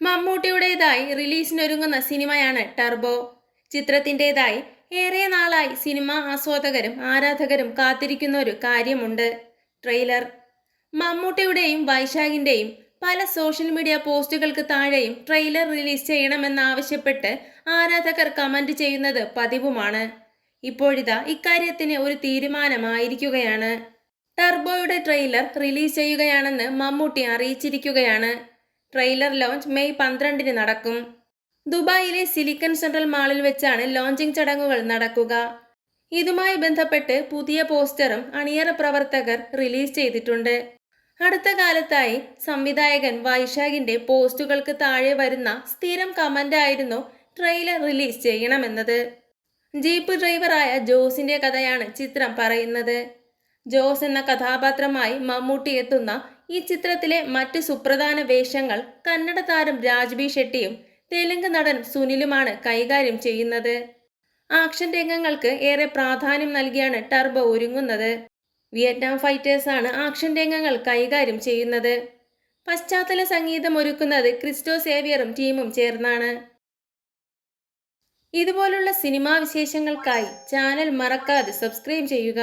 മമ്മൂട്ടിയുടേതായി റിലീസിനൊരുങ്ങുന്ന സിനിമയാണ് ടർബോ. ചിത്രത്തിന്റെതായി ഏറെ നാളായി സിനിമാ ആസ്വാദകരും ആരാധകരും കാത്തിരിക്കുന്ന ഒരു കാര്യമുണ്ട്. ട്രെയിലർ. മമ്മൂട്ടിയുടെയും വൈശാഖിന്റെയും പല സോഷ്യൽ മീഡിയ പോസ്റ്റുകൾക്ക് താഴെയും ട്രെയിലർ റിലീസ് ചെയ്യണമെന്നാവശ്യപ്പെട്ട് ആരാധകർ കമന്റ് ചെയ്യുന്നത് പതിവുമാണ്. ഇപ്പോഴിതാ ഇക്കാര്യത്തിന് ഒരു തീരുമാനമായിരിക്കുകയാണ്. ടർബോയുടെ ട്രെയിലർ റിലീസ് ചെയ്യുകയാണെന്ന് മമ്മൂട്ടി അറിയിച്ചിരിക്കുകയാണ്. ട്രെയിലർ ലോഞ്ച് മെയ് പന്ത്രണ്ടിന് നടക്കും. ദുബായിലെ സിലിക്കൺ സെൻട്രൽ മാളിൽ വെച്ചാണ് ലോഞ്ചിംഗ് ചടങ്ങുകൾ നടക്കുക. ഇതുമായി ബന്ധപ്പെട്ട് പുതിയ പോസ്റ്ററും അണിയറ പ്രവർത്തകർ റിലീസ് ചെയ്തിട്ടുണ്ട്. അടുത്ത കാലത്തായി സംവിധായകൻ വൈശാഖിന്റെ പോസ്റ്റുകൾക്ക് താഴെ വരുന്ന സ്ഥിരം കമന്റായിരുന്നു ട്രെയിലർ റിലീസ് ചെയ്യണമെന്നത്. ജീപ്പ് ഡ്രൈവറായ ജോസിന്റെ കഥയാണ് ചിത്രം പറയുന്നത്. ജോസ് എന്ന കഥാപാത്രമായി മമ്മൂട്ടി എത്തുന്ന ഈ ചിത്രത്തിലെ മറ്റ് സുപ്രധാന വേഷങ്ങൾ കന്നഡ താരം രാജ്ബി ഷെട്ടിയും തെലുങ്ക് നടൻ സുനിലുമാണ് കൈകാര്യം ചെയ്യുന്നത്. ആക്ഷൻ രംഗങ്ങൾക്ക് ഏറെ പ്രാധാന്യം നൽകിയാണ് ടർബോ ഒരുങ്ങുന്നത്. വിയറ്റ്നാം ഫൈറ്റേഴ്സാണ് ആക്ഷൻ രംഗങ്ങൾ കൈകാര്യം ചെയ്യുന്നത്. പശ്ചാത്തല സംഗീതം ഒരുക്കുന്നത് ക്രിസ്റ്റോ സേവിയറും ടീമും ചേർന്നാണ്. ഇതുപോലുള്ള സിനിമാ വിശേഷങ്ങൾക്കായി ചാനൽ മറക്കാതെ സബ്സ്ക്രൈബ് ചെയ്യുക.